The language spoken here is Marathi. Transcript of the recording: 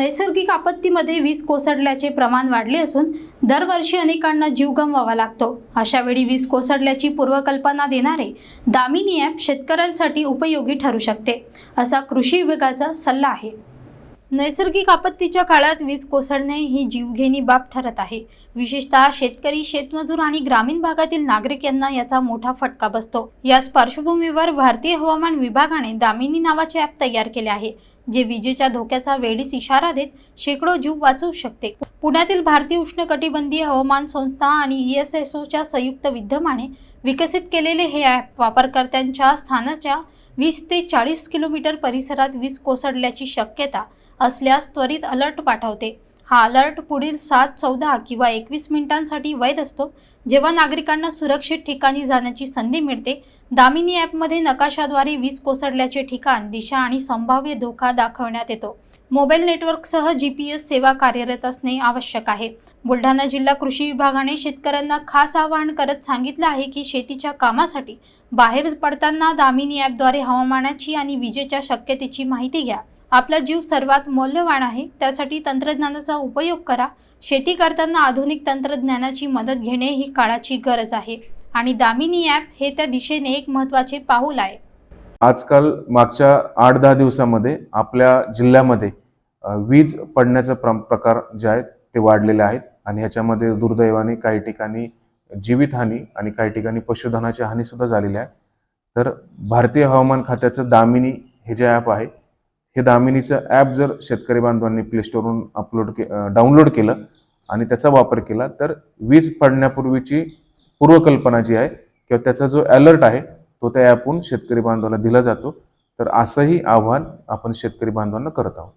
नैसर्गिक आपत्तीमध्ये वीज कोसळल्याचे प्रमाण वाढले असून दरवर्षी अनेकांना जीव गमवावा लागतो. अशावेळी वीज कोसळल्याची पूर्वकल्पना देणारे दामिनी ॲप शेतकऱ्यांसाठी उपयोगी ठरू शकते असा कृषी विभागाचा सल्ला आहे. नैसर्गिक आपत्तीच्या काळात वीज कोसळणे ही जीवघेणी बाब ठरत आहे. विशेषतः शेतकरी शेतमजूर आणि ग्रामीण भागातील नागरिक यांना याचा मोठा फटका बसतो. याच पार्श्वभूमीवर भारतीय हवामान विभागाने दामिनी नावाचे ॲप तयार केले आहे. जे विजेच्या धोक्याचा वेळीच इशारा देत शेकडो जीव वाचवू शकते. पुण्यातील भारतीय उष्णकटिबंधीय हवामान संस्था आणि ई एस एस ओच्या संयुक्त विद्यमाने विकसित केलेले हे ॲप वापरकर्त्यांच्या स्थानाच्या वीस ते चाळीस किलोमीटर परिसरात वीज कोसळल्याची शक्यता असल्यास त्वरित अलर्ट पाठवते. हा अलर्ट पुढील सात चौदा किंवा एकवीस मिनिटांसाठी वैध असतो. जेव्हा नागरिकांना सुरक्षित ठिकाणी जाण्याची संधी मिळते दामिनी ॲपमध्ये नकाशाद्वारे वीज कोसळल्याचे ठिकाण दिशा आणि संभाव्य धोका दाखवण्यात येतो. मोबाईल नेटवर्कसह जी पी एस सेवा कार्यरत असणे आवश्यक आहे. बुलढाणा जिल्हा कृषी विभागाने शेतकऱ्यांना खास आवाहन करत सांगितलं आहे की शेतीच्या कामासाठी बाहेर पडताना दामिनी ॲपद्वारे हवामानाची आणि विजेच्या शक्यतेची माहिती घ्या. आपला जीव सर्वात मौल्यवान आहे त्यासाठी तंत्रज्ञानाचा उपयोग करा. शेती करताना आधुनिक तंत्रज्ञानाची मदत घेणे ही काळाची गरज आहे. आणि दामिनी ॲप हे त्या दिशेने एक महत्त्वाचे पाऊल आहे. आजकाल मागच्या आठ दहा दिवसामध्ये आपल्या जिल्ह्यामध्ये वीज पडण्याचा प्र प्रकार जे आहेत ते वाढलेले आहेत. आणि ह्याच्यामध्ये दुर्दैवाने काही ठिकाणी जीवितहानी आणि काही ठिकाणी पशुधनाची हानीसुद्धा झालेली आहे. तर भारतीय हवामान खात्याचं दामिनी हे जे ॲप आहे हे दामिनीचं ॲप जर शेतकरी बांधवांनी प्ले स्टोरवरून अपलोड के डाउनलोड केलं आणि त्याचा वापर केला तर वीज पडण्यापूर्वीची पूर्वकल्पना जी आहे किंवा त्याचा जो अलर्ट आहे तो त्या ॲपहून शेतकरी बांधवाला दिला जातो. तर असंही आव्हान आपण शेतकरी बांधवांना करत आहोत.